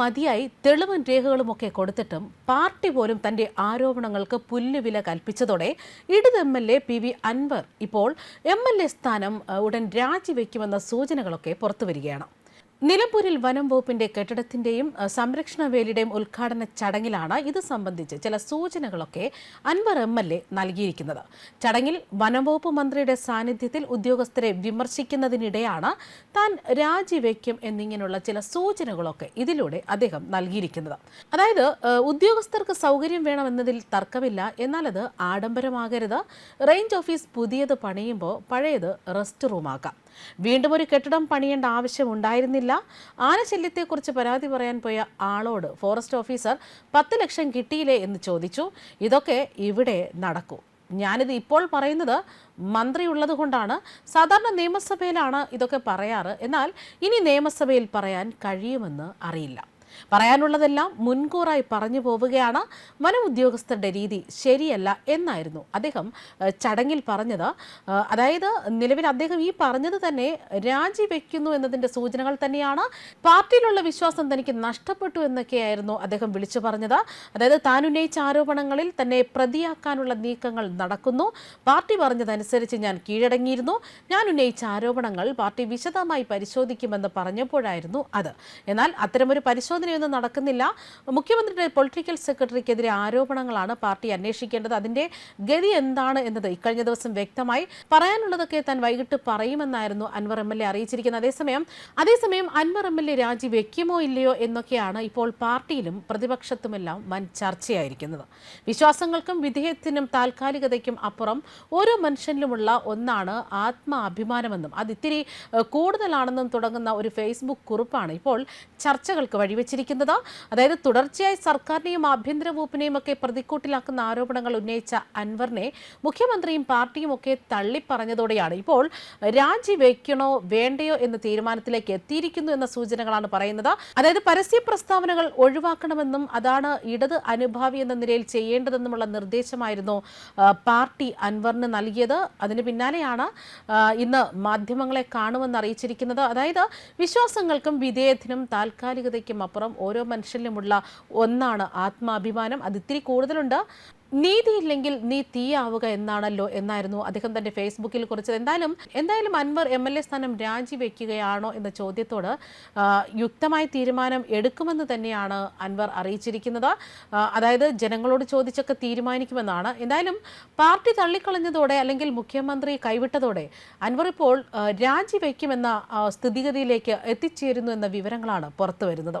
മതിയായി തെളിവും രേഖകളുമൊക്കെ കൊടുത്തിട്ടും പാർട്ടി പോലും തന്റെ ആരോപണങ്ങൾക്ക് പുല്ലുവില കൽപ്പിച്ചതോടെ ഇടത് M L A P V Anvar ഇപ്പോൾ എം എൽ എ സ്ഥാനം ഉടൻ രാജിവെക്കുമെന്ന സൂചനകളൊക്കെ പുറത്തുവരികയാണ്. നിലമ്പൂരിൽ വനം വകുപ്പിന്റെ കെട്ടിടത്തിന്റെയും സംരക്ഷണ വേലിയുടെയും ഉദ്ഘാടന ചടങ്ങിലാണ് ഇത് സംബന്ധിച്ച് ചില സൂചനകളൊക്കെ അൻവർ എം എൽ എ നൽകിയിരിക്കുന്നത്. ചടങ്ങിൽ വനം വകുപ്പ് മന്ത്രിയുടെ സാന്നിധ്യത്തിൽ ഉദ്യോഗസ്ഥരെ വിമർശിക്കുന്നതിനിടെയാണ് താൻ രാജിവെക്കും എന്നിങ്ങനെയുള്ള ചില സൂചനകളൊക്കെ ഇതിലൂടെ അദ്ദേഹം നൽകിയിരിക്കുന്നത്. അതായത് ഉദ്യോഗസ്ഥർക്ക് സൗകര്യം വേണമെന്നതിൽ തർക്കമില്ല എന്നാൽ അത് ആഡംബരമാകരുത്. റേഞ്ച് ഓഫീസ് പുതിയത് പണിയുമ്പോൾ പഴയത് റെസ്റ്റ് റൂമാക്കാം. വീണ്ടും ഒരു കെട്ടിടം പണിയേണ്ട ആവശ്യമുണ്ടായിരുന്നില്ല ആനശല്യത്തെക്കുറിച്ച് പരാതി പറയാൻ പോയ ആളോട് ഫോറസ്റ്റ് ഓഫീസർ പത്ത് ലക്ഷം കിട്ടിയില്ലേ എന്ന് ചോദിച്ചു. ഇതൊക്കെ ഇവിടെ നടക്കൂ. ഞാനിത് ഇപ്പോൾ പറയുന്നത് മന്ത്രി ഉള്ളത് കൊണ്ടാണ്. സാധാരണ നിയമസഭയിലാണ് ഇതൊക്കെ പറയാറ്. എന്നാൽ ഇനി നിയമസഭയിൽ പറയാൻ കഴിയുമെന്ന് അറിയില്ല. പറയാനുള്ളതെല്ലാം മുൻകൂറായി പറഞ്ഞു പോവുകയാണ് വനം ഉദ്യോഗസ്ഥരുടെ രീതി ശരിയല്ല എന്നായിരുന്നു അദ്ദേഹം ചടങ്ങിൽ പറഞ്ഞത്. അതായത് നിലവിൽ അദ്ദേഹം ഈ പറഞ്ഞത് തന്നെ രാജിവെക്കുന്നു എന്നതിന്റെ സൂചനകൾ തന്നെയാണ്. പാർട്ടിയിലുള്ള വിശ്വാസം തനിക്ക് നഷ്ടപ്പെട്ടു എന്നൊക്കെയായിരുന്നു അദ്ദേഹം വിളിച്ചു പറഞ്ഞത്. അതായത് താൻ ഉന്നയിച്ച ആരോപണങ്ങളിൽ തന്നെ പ്രതിയാക്കാനുള്ള നീക്കങ്ങൾ നടക്കുന്നു. പാർട്ടി പറഞ്ഞതനുസരിച്ച് ഞാൻ കീഴടങ്ങിയിരുന്നു. ഞാൻ ഉന്നയിച്ച ആരോപണങ്ങൾ പാർട്ടി വിശദമായി പരിശോധിക്കുമെന്ന് പറഞ്ഞപ്പോഴായിരുന്നു അത്. എന്നാൽ അത്തരമൊരു പരിശോധനയൊന്നും നടക്കുന്നില്ല. മുഖ്യമന്ത്രിയുടെ പൊളിറ്റിക്കൽ സെക്രട്ടറിക്കെതിരെ ആരോപണങ്ങളാണ് പാർട്ടി അന്വേഷിക്കേണ്ടത്. അതിന്റെ ഗതി എന്താണ് എന്നത് ഇക്കഴിഞ്ഞ ദിവസം വ്യക്തമായി പറയാനുള്ളതൊക്കെ താൻ വൈകിട്ട് പറയുമെന്നായിരുന്നു അൻവർ എം എൽ എ അറിയിച്ചിരിക്കുന്നത്. അതേസമയം അതേസമയം അൻവർ എം എൽ എ രാജി വെക്കുമോ ഇല്ലയോ എന്നൊക്കെയാണ് ഇപ്പോൾ പാർട്ടിയിലും പ്രതിപക്ഷത്തുമെല്ലാം വൻ ചർച്ചയായിരിക്കുന്നത്. വിശ്വാസങ്ങൾക്കും വിധേയത്തിനും താൽക്കാലികതയ്ക്കും അപ്പുറം ഓരോ മനുഷ്യനിലുമുള്ള ഒന്നാണ് ആത്മാഭിമാനമെന്നും അത് ഇത്തിരി കൂടുതലാണെന്നും തുടങ്ങുന്ന ഒരു ഫേസ്ബുക്ക് കുറിപ്പാണ് ഇപ്പോൾ ചർച്ചകൾക്ക് വഴിവെച്ചിരിക്കുന്നത് അതായത് തുടർച്ചയായി സർക്കാരിനെയും ആഭ്യന്തര വകുപ്പിനെയും ഒക്കെ പ്രതിക്കൂട്ടിലാക്കുന്ന ആരോപണങ്ങൾ ഉന്നയിച്ച അൻവറിനെ മുഖ്യമന്ത്രിയും പാർട്ടിയും ഒക്കെ തള്ളിപ്പറഞ്ഞതോടെയാണ്. ഇപ്പോൾ രാജിവെക്കണോ വേണ്ടയോ എന്ന തീരുമാനത്തിലേക്ക് എത്തിയിരിക്കുന്നു എന്ന സൂചനകളാണ് പറയുന്നത്. അതായത് പരസ്യ പ്രസ്താവനകൾ ഒഴിവാക്കണമെന്നും അതാണ് ഇടത് അനുഭാവി എന്ന നിലയിൽ ചെയ്യേണ്ടതെന്നുമുള്ള നിർദ്ദേശമായിരുന്നു പാർട്ടി അൻവറിന് നൽകിയത്. അതിന് പിന്നാലെയാണ് ഇന്ന് മാധ്യമങ്ങളെ കാണുമെന്ന് അറിയിച്ചിരിക്കുന്നത്. അതായത് വിശ്വാസങ്ങൾക്കും വിധേയത്തിനും താൽക്കാലികതയ്ക്കും അപ്പുറം ഓരോ മനുഷ്യനിലുമുള്ള ഒന്നാണ് ആത്മാഭിമാനം. അത് ഇത്തിരി കൂടുതലുണ്ട്. നീതിയില്ലെങ്കിൽ നീ തീയാവുക എന്നാണല്ലോ എന്നായിരുന്നു അദ്ദേഹം തന്റെ ഫേസ്ബുക്കിൽ കുറിച്ചത്. എന്തായാലും എന്തായാലും അൻവർ എം എൽ എ സ്ഥാനം രാജിവെക്കുകയാണോ എന്ന ചോദ്യത്തോട് യുക്തമായ തീരുമാനം എടുക്കുമെന്ന് തന്നെയാണ് അൻവർ അറിയിച്ചിരിക്കുന്നത്. അതായത് ജനങ്ങളോട് ചോദിച്ചൊക്കെ തീരുമാനിക്കുമെന്നാണ്. എന്തായാലും പാർട്ടി തള്ളിക്കളഞ്ഞതോടെ അല്ലെങ്കിൽ മുഖ്യമന്ത്രി കൈവിട്ടതോടെ അൻവർ ഇപ്പോൾ രാജിവെക്കുമെന്ന സ്ഥിതിഗതിയിലേക്ക് എത്തിച്ചേരുന്നു എന്ന വിവരങ്ങളാണ് പുറത്തു വരുന്നത്